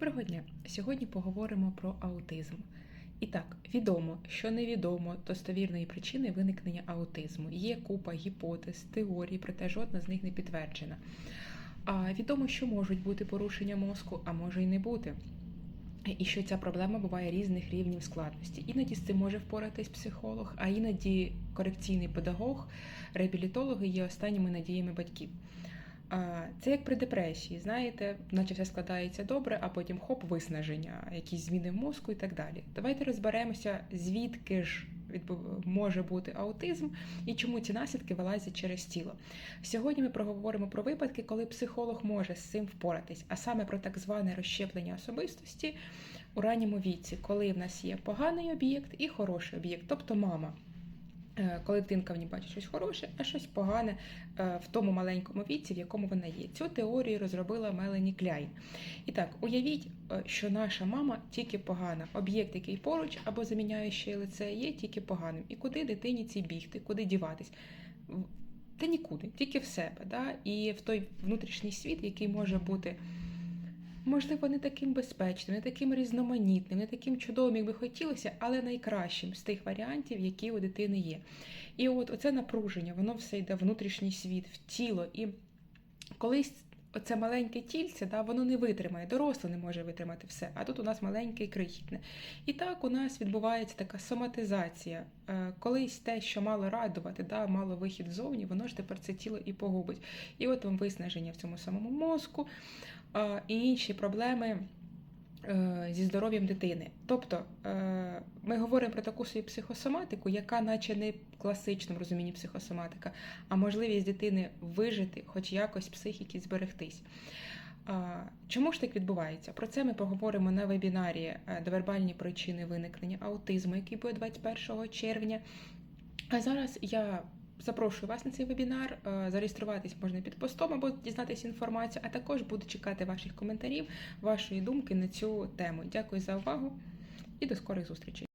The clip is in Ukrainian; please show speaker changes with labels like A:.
A: Доброго дня! Сьогодні поговоримо про аутизм. І так, відомо, що невідомо достовірної причини виникнення аутизму. Є купа гіпотез, теорій, проте жодна з них не підтверджена. А відомо, що можуть бути порушення мозку, а може й не бути. І що ця проблема буває різних рівнів складності. Іноді з цим може впоратись психолог, а іноді корекційний педагог, реабілітологи є останніми надіями батьків. Це як при депресії, знаєте, наче все складається добре, а потім хоп, виснаження, якісь зміни в мозку і так далі. Давайте розберемося, звідки ж може бути аутизм і чому ці наслідки вилазять через тіло. Сьогодні ми проговоримо про випадки, коли психолог може з цим впоратись, а саме про так зване розщеплення особистості у ранньому віці, коли в нас є поганий об'єкт і хороший об'єкт, тобто мама. Е, Коли дитинка в ній бачить щось хороше, а щось погане е, в тому маленькому віці, в якому вона є. Цю теорію розробила Мелані Кляйн. І так, уявіть, е, що наша мама тільки погана. Об'єкт, який поруч або заміняє лице, є тільки поганим. І куди дитині цій бігти, куди діватись? Та нікуди, тільки в себе. Да? І в той внутрішній світ, який може бути. Можливо, не таким безпечним, не таким різноманітним, не таким чудовим, як би хотілося, але найкращим з тих варіантів, які у дитини є. І от оце напруження, воно все йде внутрішній світ, в тіло. І колись оце маленьке тільце, да, воно не витримає, доросле не може витримати все. А тут у нас маленьке і крихітне. І так у нас відбувається така соматизація. Е, Колись те, що мало радувати, да, мало вихід ззовні, воно ж тепер це тіло і погубить. І от вам виснаження в цьому самому мозку і інші проблеми зі здоров'ям дитини. Тобто е, ми говоримо про таку собі психосоматику, яка наче не в класичному розумінні психосоматика, а можливість дитини вижити, хоч якось психіки зберегтись. Чому ж так відбувається? Про це ми поговоримо на вебінарі е, Довербальні причини виникнення аутизму, який буде 21 червня. А зараз я запрошую вас на цей вебінар. Е, Зареєструватись можна під постом або дізнатися інформацію, а також буду чекати ваших коментарів, вашої думки на цю тему. Дякую за увагу і до скорих зустрічей.